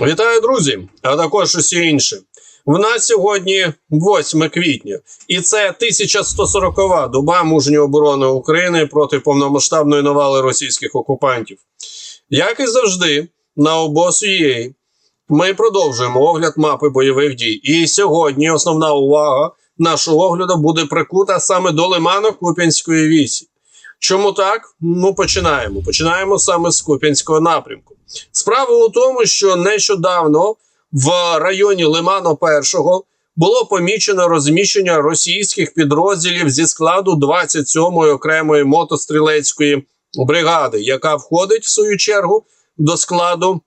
Вітаю, друзі, а також усі інші. В нас сьогодні 8 квітня, і це 1140-ва доба мужньої оборони України проти повномасштабної навали російських окупантів. Як і завжди, на обос.ua ми продовжуємо огляд мапи бойових дій. І сьогодні основна увага нашого огляду буде прикута саме до лиману Куп'янської вісі. Чому так? Ну, починаємо. Починаємо саме з Куп'янського напрямку. Справа у тому, що нещодавно в районі Лиману Першого було помічено розміщення російських підрозділів зі складу 27-ї окремої мотострілецької бригади, яка входить в свою чергу до складу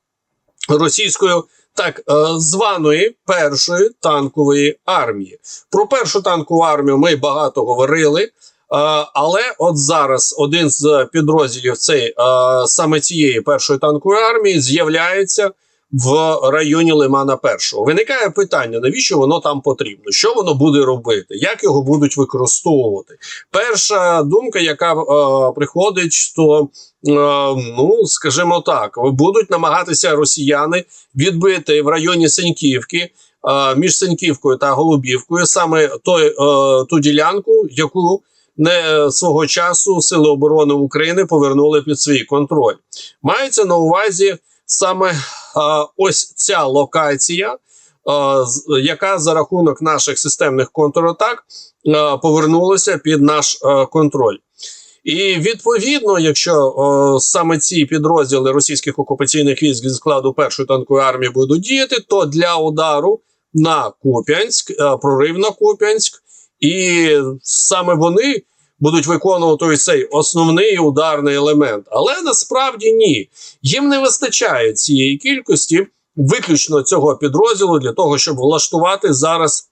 російської так е, званої першої танкової армії. Про першу танкову армію ми багато говорили. Е, Але от зараз один з підрозділів цей, е, саме цієї першої танкової армії з'являється в районі Лимана Першого. Виникає питання, навіщо воно там потрібно? Що воно буде робити? Як його будуть використовувати? Перша думка, яка е, приходить, то ну скажімо так, будуть намагатися росіяни відбити в районі Сеньківки. Між Сеньківкою та Голубівкою саме той, ту ділянку, яку не свого часу Сили оборони України повернули під свій контроль. Мається на увазі саме е, ось ця локація, е, з- яка за рахунок наших системних контратак е, повернулася під наш е, контроль. І відповідно, якщо е, саме ці підрозділи російських окупаційних військ зі складу першої танкової армії будуть діяти, то для удару на Куп'янськ, е, прорив на Куп'янськ, і саме вони будуть виконувати цей основний ударний елемент. Але насправді ні. Їм не вистачає цієї кількості, виключно цього підрозділу для того, щоб влаштувати зараз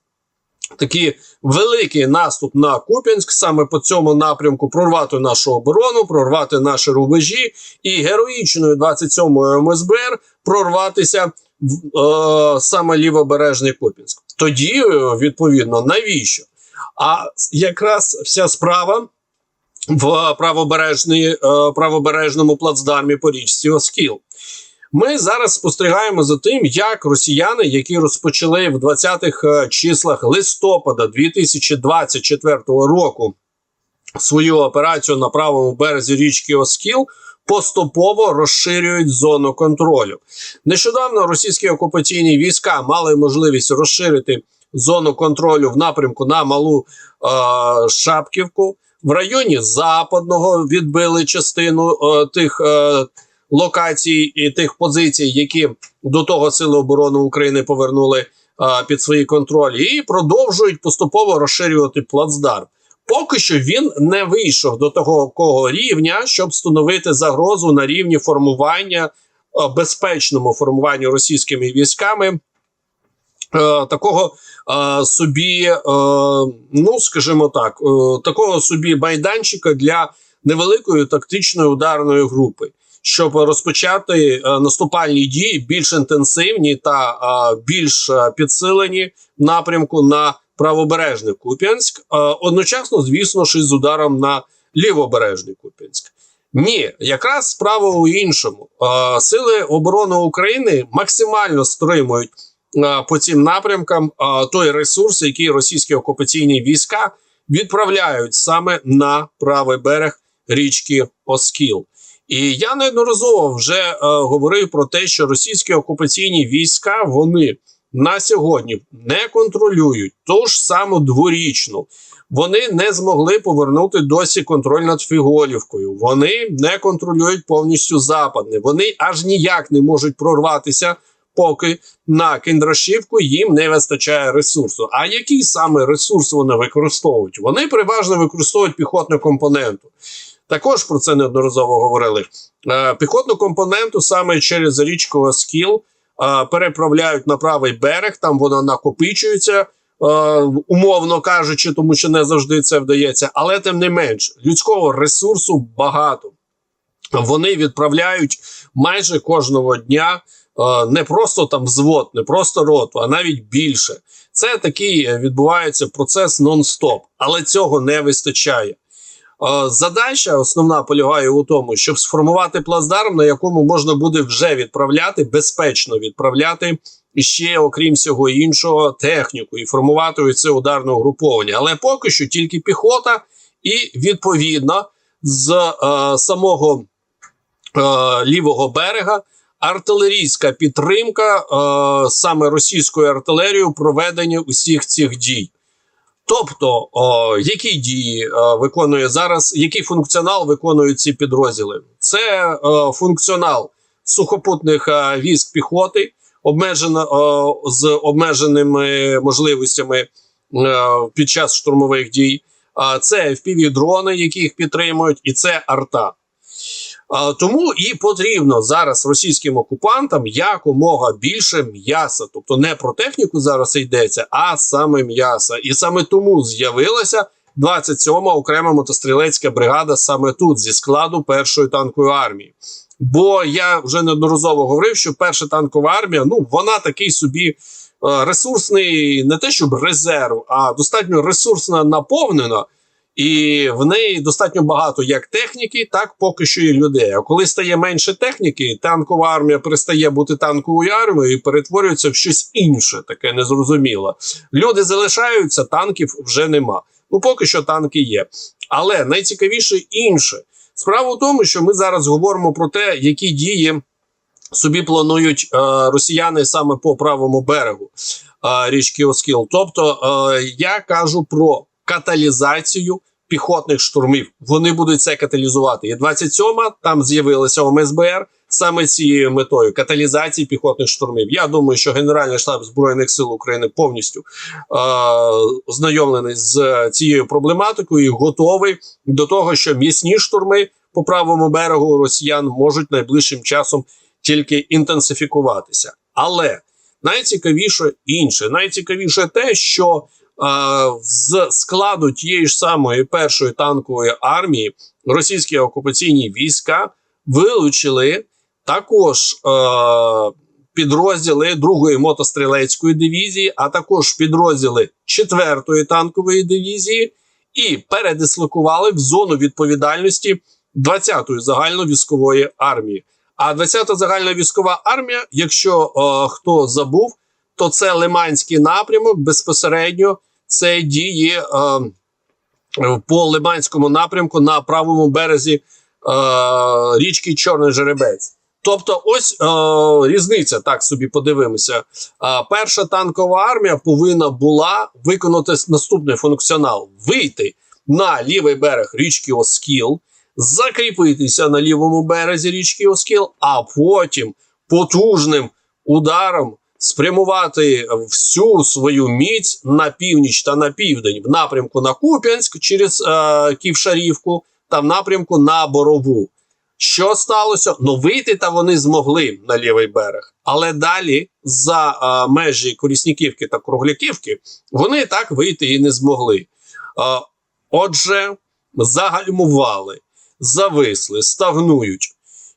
такий великий наступ на Куп'янськ, саме по цьому напрямку, прорвати нашу оборону, прорвати наші рубежі і героїчною 27-ю МСБР прорватися в е, саме лівобережний Куп'янськ. Тоді, е, відповідно, навіщо? А якраз вся справа в е, правобережному плацдармі по річці Оскіл. Ми зараз спостерігаємо за тим, як росіяни, які розпочали в 20-х е, числах листопада 2024 року свою операцію на правому березі річки Оскіл, поступово розширюють зону контролю. Нещодавно російські окупаційні війська мали можливість розширити зону контролю в напрямку на малу е, Шапківку. В районі западного відбили частину е, тих е, локацій і тих позицій, які до того Сили оборони України повернули е, під свої контролі, і продовжують поступово розширювати плацдарм. Поки що він не вийшов до такого рівня, щоб встановити загрозу на рівні формування, е, безпечному формуванню російськими військами такого е, собі, е, ну скажімо так, е, такого собі майданчика для невеликої тактичної ударної групи, щоб розпочати е, наступальні дії більш інтенсивні та е, більш е, підсилені в напрямку на правобережний Куп'янськ, е, одночасно, звісно ж, із ударом на лівобережний Куп'янськ. Ні, якраз справа у іншому. Е, Сили оборони України максимально стримують е, по цим напрямкам е, той ресурс, який російські окупаційні війська відправляють саме на правий берег річки Оскіл. І я неодноразово вже е, говорив про те, що російські окупаційні війська вони на сьогодні не контролюють ту ж саму дворічну. Вони не змогли повернути досі контроль над Фіголівкою. Вони не контролюють повністю западне. Вони аж ніяк не можуть прорватися, поки на Кіндрашівку їм не вистачає ресурсу. А який саме ресурс вони використовують? Вони переважно використовують піхотну компоненту. Також про це неодноразово говорили. Е, піхотну компоненту саме через річку Оскіл е, переправляють на правий берег, там вона накопичується, е, умовно кажучи, тому що не завжди це вдається. Але тим не менш, людського ресурсу багато. Вони відправляють майже кожного дня не просто там взвод, не просто роту, а навіть більше. Це такий е, відбувається процес нон-стоп, але цього не вистачає. задача основна полягає у тому, щоб сформувати плацдарм, на якому можна буде вже відправляти, безпечно відправляти і ще, окрім всього іншого, техніку і формувати це ударне угруповання. Але поки що тільки піхота, і відповідно з е, самого е, лівого берега артилерійська підтримка е, саме російською артилерією проведення усіх цих дій. Тобто, о, які дії е, виконує зараз, який функціонал виконують ці підрозділи? Це е, функціонал сухопутних е, військ піхоти, обмежено з обмеженими можливостями е, під час штурмових дій. А це fpv дрони, які їх підтримують, і це арта. Тому і потрібно зараз російським окупантам якомога більше м'яса. Тобто не про техніку зараз йдеться, а саме м'яса. І саме тому з'явилася 27-ма окрема мотострілецька бригада саме тут, зі складу першої танкової армії. Бо я вже неодноразово говорив, що перша танкова армія, ну вона такий собі е, ресурсний, не те, щоб резерв, а достатньо ресурсно наповнена. І в неї достатньо багато як техніки, так поки що і людей. А коли стає менше техніки, танкова армія перестає бути танковою армією і перетворюється в щось інше, таке незрозуміле. Люди залишаються, танків вже нема. Ну поки що танки є. Але найцікавіше інше. Справа в тому, що ми зараз говоримо про те, які дії собі планують е, росіяни саме по правому берегу е, річки Оскіл. Тобто е, я кажу про каталізацію піхотних штурмів. Вони будуть це каталізувати. І 27-ма там з'явилася ОМСБР саме цією метою каталізації піхотних штурмів. Я думаю, що Генеральний штаб збройних сил України повністю е, ознайомлений з цією проблематикою і готовий до того, що м'ясні штурми по правому берегу росіян можуть найближчим часом тільки інтенсифікуватися. Але найцікавіше інше, найцікавіше те, що з складу тієї ж самої першої танкової армії російські окупаційні війська вилучили також е, підрозділи другої мотострілецької дивізії, а також підрозділи 4-ї танкової дивізії, і передислокували в зону відповідальності 20-ї загальновійськової армії. А 20-та загальна армія, якщо е, хто забув, то це Лиманський напрямок безпосередньо це дії е, по Лиманському напрямку на правому березі е, річки Чорний Жеребець. Тобто, ось е, різниця, так собі подивимося. Е, перша танкова армія повинна була виконати наступний функціонал: вийти на лівий берег річки Оскіл, закріпитися на лівому березі річки Оскіл, а потім потужним ударом спрямувати всю свою міць на північ та на південь в напрямку на Куп'янськ через е, Ківшарівку та в напрямку на Борову. Що сталося? Ну вийти та вони змогли на лівий берег, але далі за е, межі Корісніківки та Кругляківки вони так вийти і не змогли. Е, отже, загальмували, зависли, стагнують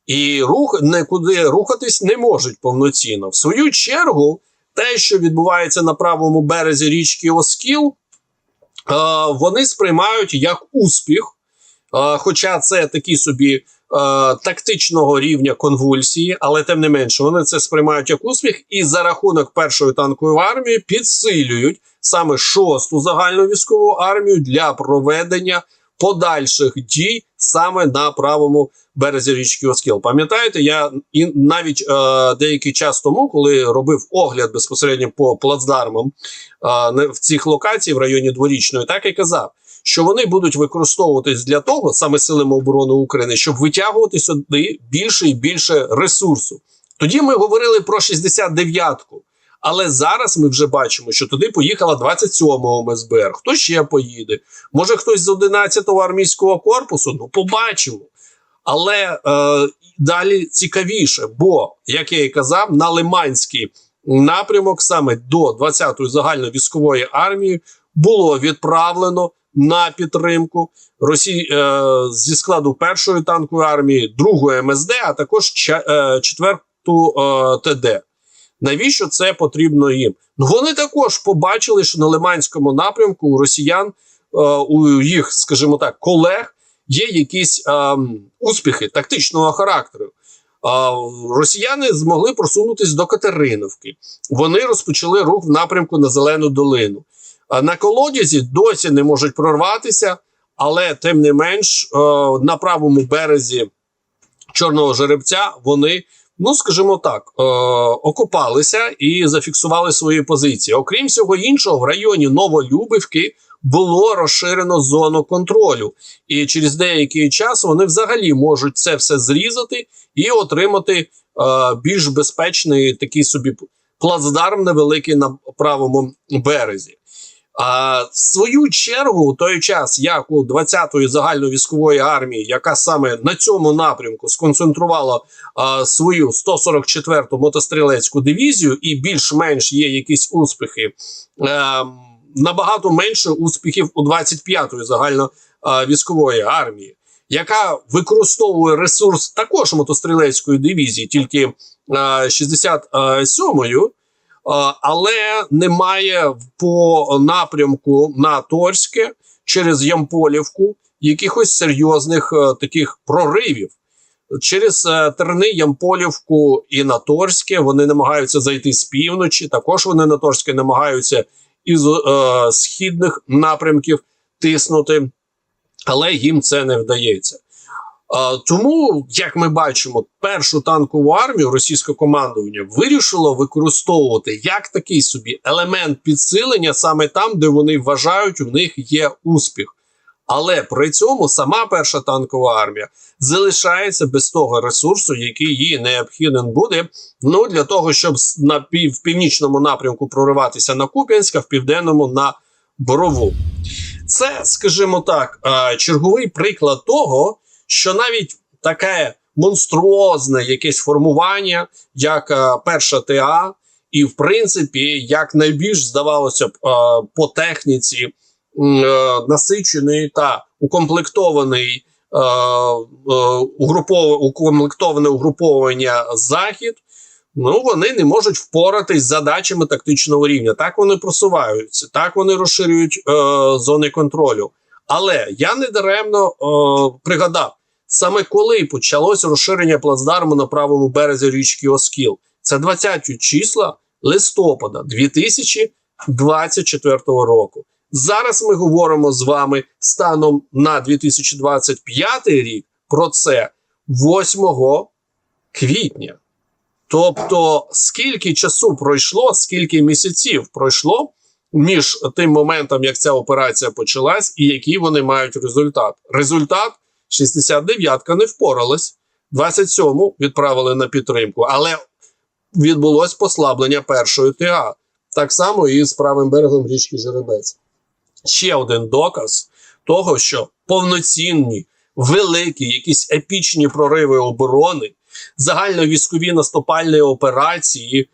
і рух нікуди рухатись не можуть повноцінно. В свою чергу, те, що відбувається на правому березі річки Оскіл, е, вони сприймають як успіх, е, хоча це такі собі. Е, тактичного рівня конвульсії, але тим не менше вони це сприймають як успіх, і за рахунок першої танкової армії підсилюють саме шосту загальну військову армію для проведення подальших дій саме на правому березі річки Оскіл. Пам'ятаєте, я і навіть е, деякий час тому, коли робив огляд безпосередньо по плацдармам е, в цих локацій в районі дворічної, так і казав. Що вони будуть використовуватись для того, саме силами оборони України, щоб витягувати сюди більше і більше ресурсу. Тоді ми говорили про 69-ку. Але зараз ми вже бачимо, що туди поїхала 27-го МСБР. Хто ще поїде? Може хтось з 11-го армійського корпусу? Ну, побачимо. Але е, далі цікавіше, бо, як я і казав, на Лиманський напрямок саме до 20-ї загальновійськової армії було відправлено на підтримку Росії е, зі складу першої танкової армії, другої МСД, а також е, четверту е, ТД. Навіщо це потрібно їм? Ну вони також побачили, що на Лиманському напрямку у росіян, е, у їх, скажімо так, колег є якісь е, успіхи тактичного характеру. Е, росіяни змогли просунутися до Катериновки. Вони розпочали рух в напрямку на Зелену долину. На колодязі досі не можуть прорватися, але тим не менш е, на правому березі Чорного жеребця вони, ну скажімо так, е, окопалися і зафіксували свої позиції. Окрім всього іншого, в районі Новолюбівки було розширено зону контролю, і через деякий час вони взагалі можуть це все зрізати і отримати е, більш безпечний такий собі плацдарм невеликий на правому березі. А в свою чергу, у той час, як у 20-ї загальновійськової армії, яка саме на цьому напрямку сконцентрувала а, свою 144-ту мотострілецьку дивізію, і більш-менш є якісь успіхи, е, набагато менше успіхів у 25-ї загальновійськової армії, яка використовує ресурс також мотострілецької дивізії, тільки е, 67-ю. Але немає по напрямку на Торське через Ямполівку якихось серйозних е, таких проривів. Через е, Терни, Ямполівку і на Торське вони намагаються зайти з півночі. Також вони на Торське намагаються із е, східних напрямків тиснути, але їм це не вдається. Тому, як ми бачимо, першу танкову армію російське командування вирішило використовувати як такий собі елемент підсилення саме там, де вони вважають, у них є успіх. Але при цьому сама перша танкова армія залишається без того ресурсу, який їй необхіден буде. Ну для того, щоб на пів, в північному напрямку прориватися на Куп'янськ, а в південному на Борову. Це, скажімо так, черговий приклад того що навіть таке монструозне якесь формування, як е, перша ТА, і в принципі, як найбільш здавалося б, е, по техніці е, насичений та укомплектований укомплектоване угруповання захід. Ну, вони не можуть впоратись з задачами тактичного рівня. Так вони просуваються, так вони розширюють е, зони контролю. Але я не даремно е, пригадав, саме коли почалось розширення плацдарму на правому березі річки Оскіл. Це 20 числа листопада 2024 року. Зараз ми говоримо з вами станом на 2025 рік про це 8 квітня. Тобто, скільки часу пройшло, скільки місяців пройшло між тим моментом, як ця операція почалась, і який вони мають результат. Результат 69-ка не впоралась. 27-му відправили на підтримку, але відбулось послаблення першої ТА. Так само і з правим берегом річки Жеребець. Ще один доказ того, що повноцінні, великі, якісь епічні прориви оборони, загальновійськові наступальні операції е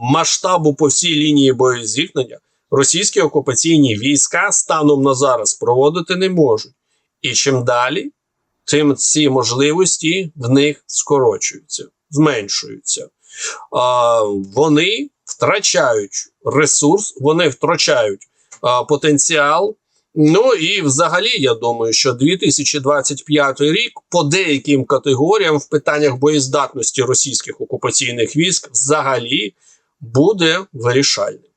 масштабу по всій лінії боєзіткнення російські окупаційні війська станом на зараз проводити не можуть. І чим далі, тим ці можливості в них скорочуються, зменшуються. А, Вони втрачають ресурс, вони втрачають а, потенціал. Ну і взагалі, я думаю, що 2025 рік по деяким категоріям в питаннях боєздатності російських окупаційних військ взагалі буде вирішальним.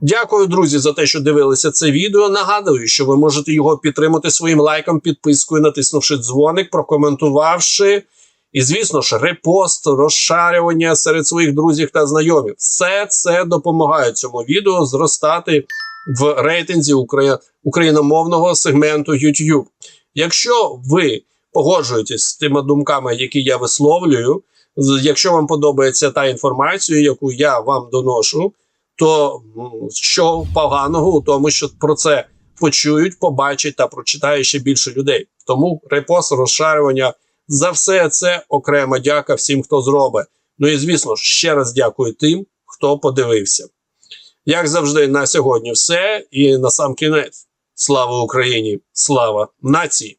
Дякую, друзі, за те, що дивилися це відео. Нагадую, що ви можете його підтримати своїм лайком, підпискою, натиснувши дзвоник, прокоментувавши. І, звісно ж, репост, розшарювання серед своїх друзів та знайомих. Все це допомагає цьому відео зростати в рейтинзі україномовного сегменту YouTube. Якщо ви погоджуєтесь з тими думками, які я висловлюю, якщо вам подобається та інформація, яку я вам доношу то що поганого у тому, що про це почують, побачать та прочитає ще більше людей. Тому репост, розшарювання за все це окрема дяка всім, хто зробить. Ну і звісно, ще раз дякую тим, хто подивився. Як завжди, на сьогодні все. І на сам кінець. Слава Україні! Слава нації!